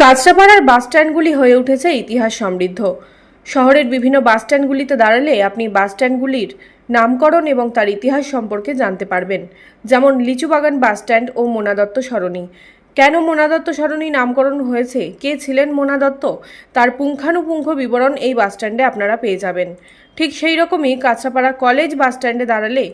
কাঁচরাপাড়ার বাসস্ট্যান্ডগুলি হয়ে উঠেছে ইতিহাস সমৃদ্ধ। শহরের বিভিন্ন বাসস্ট্যান্ডগুলিতে দাঁড়ালে আপনি বাসস্ট্যান্ডগুলির নামকরণ এবং তার ইতিহাস সম্পর্কে জানতে পারবেন। যেমন লিচুবাগান বাসস্ট্যান্ড ও মোনা দত্ত সরণি। কেন মোনা দত্ত সরণি নামকরণ হয়েছে? কে ছিলেন মোনা দত্ত তার পুঙ্খানুপুঙ্খ বিবরণ এই বাসস্ট্যান্ডে আপনারা পেয়ে যাবেন। ঠিক সেই রকমই কাঁচরাপাড়া কলেজ বাসস্ট্যান্ডে দাঁড়ালে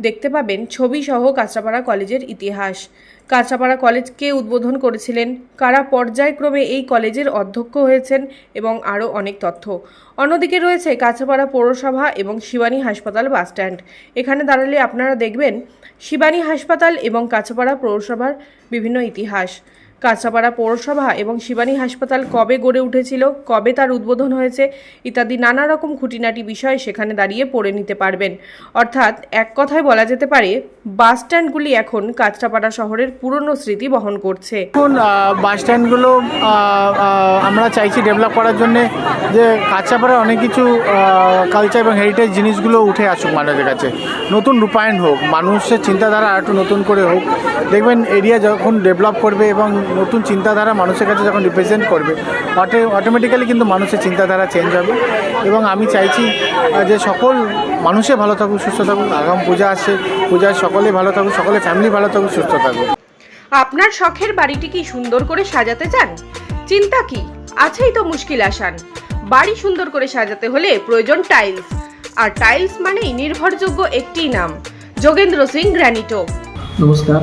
দেখতে পাবেন ছবি সহ কাঁচরাপাড়া কলেজের ইতিহাস। কাঁচরাপাড়া কলেজ কে উদ্বোধন করেছিলেন কারা পর্যায়ক্রমে এই কলেজের অধ্যক্ষ হয়েছেন এবং আরও অনেক তথ্য। অন্যদিকে রয়েছে কাঁচরাপাড়া পৌরসভা এবং শিবানী হাসপাতাল বাসস্ট্যান্ড এখানে দাঁড়ালে আপনারা দেখবেন শিবানী হাসপাতাল এবং কাঁচরাপাড়া পৌরসভার বিভিন্ন ইতিহাস। কাঁচরাপাড়া পৌরসভা এবং শিবানী হাসপাতাল কবে গড়ে উঠেছিল, কবে তার উদ্বোধন হয়েছে, ইত্যাদি নানা রকম খুঁটিনাটি বিষয় সেখানে দাঁড়িয়ে পড়ে নিতে পারবেন। অর্থাৎ এক কথায় বলা যেতে পারে, বাস স্ট্যান্ডগুলি এখন কাঁচরাপাড়া শহরের পুরনো স্মৃতি বহন করছে। এখন বাস স্ট্যান্ডগুলো আমরা চাইছি ডেভেলপ করার জন্যে যে কাঁচাপাড়ার অনেক কিছু কালচার এবং হেরিটেজ জিনিসগুলো উঠে আসুক মানুষের কাছে। নতুন রূপায়ণ হোক, মানুষের চিন্তাধারা আর একটু নতুন করে হোক। দেখবেন এরিয়া যখন ডেভেলপ করবে এবং নতুন চিন্তাধারা মানুষের কাছে যখন রিপ্রেজেন্ট করবে অটো অটোমেটিক্যালি কিন্তু মানুষের চিন্তাধারা চেঞ্জ হবে। এবং আমি চাইছি যে সকল মানুষে ভালো থাকুক সুস্থ থাকুক আগাম পূজা আসছে পূজায় সকলে ভালো থাকুক সকলে ফ্যামিলি ভালো থাকুক সুস্থ থাকুক। আপনার শখের বাড়িটি কি সুন্দর করে সাজাতে চান? চিন্তা কি? আছেই তো মুশকিল আসান। বাড়ি সুন্দর করে সাজাতে হলে প্রয়োজন টাইলস আর টাইলস মানেই নির্ভরযোগ্য একটি নাম যোগেন্দ্র সিং গ্র্যানিটো। নমস্কার।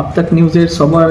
আপতাক নিউজের সবাই